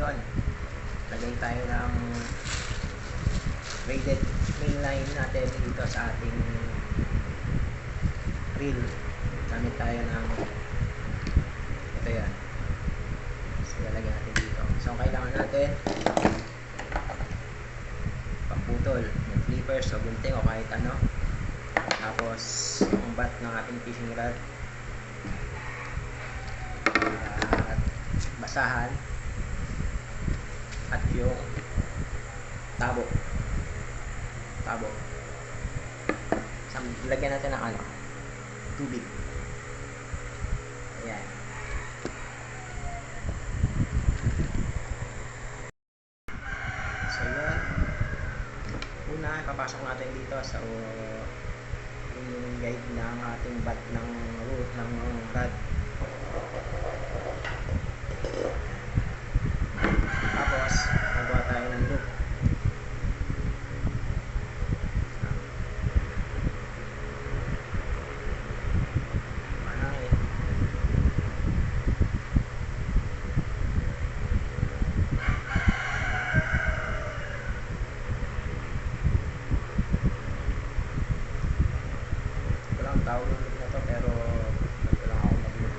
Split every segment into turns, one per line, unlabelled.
yun. Lagay tayo ng braided main line natin dito sa ating reel. Gamit tayo ng ito yan. So natin dito. So ang kailangan natin pamputol yung flippers o gunting o kahit ano. Tapos yung bat ng ating fishing rod. At basahan at yung tabo. Tabo. Sam- lagyan natin ng ano tubig. Ayan. So yun. Una ipapasok natin dito sa uh, yung guide ng ating bat ng root ng rod tapos magawa tayo ng loop Mahangin. Wala ang tawag ng loop na to pero ito lang ako mag-loop.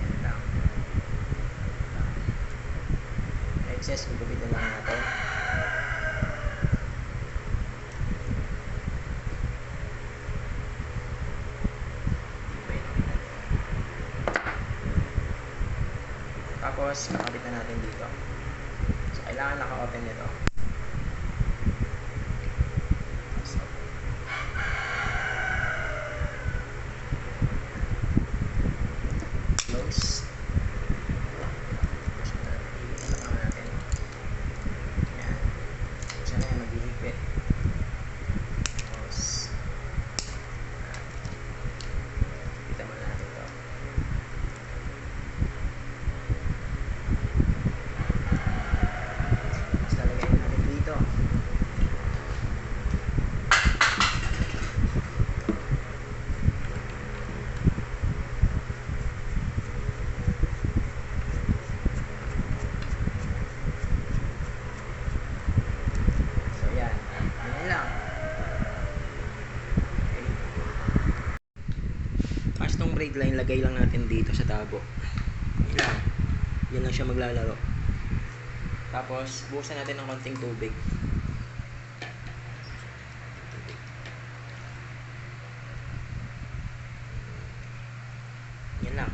Yan lang. Excess, gugupitin lang natin. Tapos, kakabit na natin dito. So, kailangan naka-open nito. So, close. Push na natin. Ilan natin. Yan. Siya na yung maghihigpit. Tapos, kita mo natin to. Tapos lalagay natin dito. So yan. Yan lang. Okay. Braid line, lagay lang natin dito sa tabo. Yan lang. Yan lang siya maglalaro. Tapos, buhusan natin ng konting tubig. Yan lang.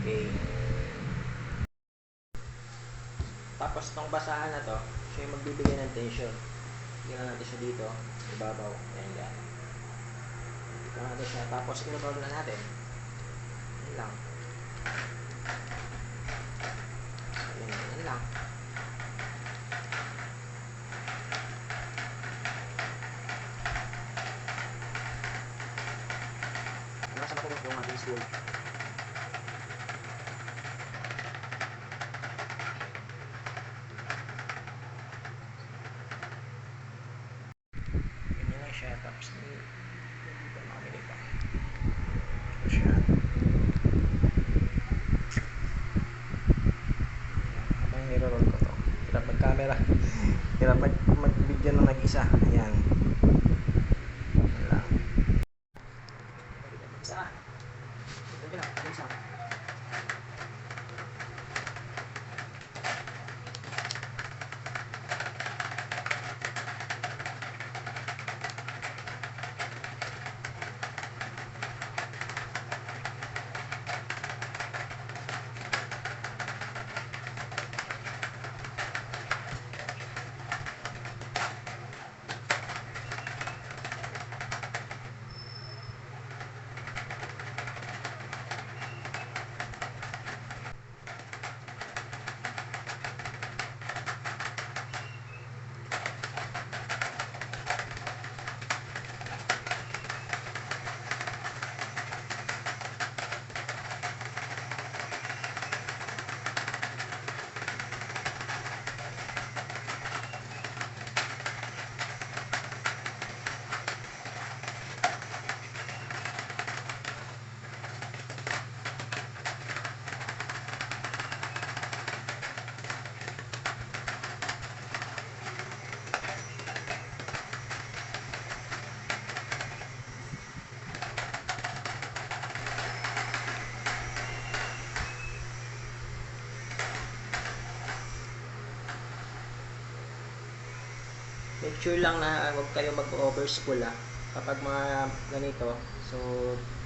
Okay. Tapos tong basahan na to, siya yung magbibigay ng tension. Tingnan natin siya dito, ibabaw. Ayan yan. Tingnan natin siya. Tapos i-roll na natin. Yan lang. Ayan, yan lang. Nasa na po yung ating school. Ganyan lang siya. Tapos dito na kami dito. Ito siya. Habang niro-roll ko to. Hirap mag-camera. Hirap mag- mag-video ng nag-isa. Ayan. Yan lang. Isa. make sure lang na huwag kayo mag-overspool ah. Kapag mga ganito, so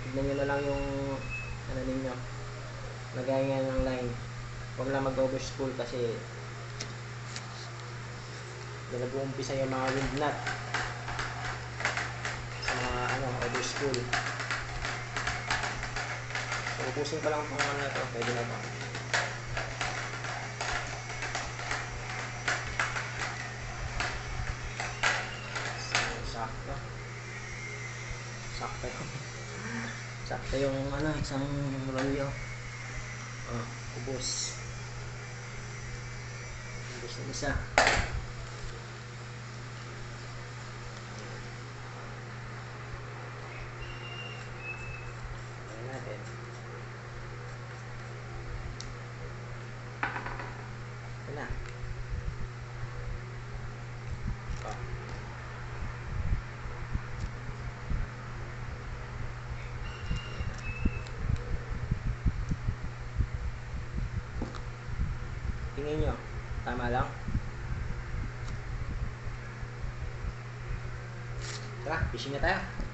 tignan nyo na lang yung ano ninyo, lagayan ng line. Huwag lang mag-overspool kasi doon nag-uumpisa yung mga wind nut sa mga ano, overspool. So, ubusin ko lang itong ano na ito, pwede na ito. So, sakto. Sakto yung sakto yung ano, isang rolyo. Oh, ubos. Ubos na isa. Ayan Tingin nyo, tama lang? Tara, fishing na tayo.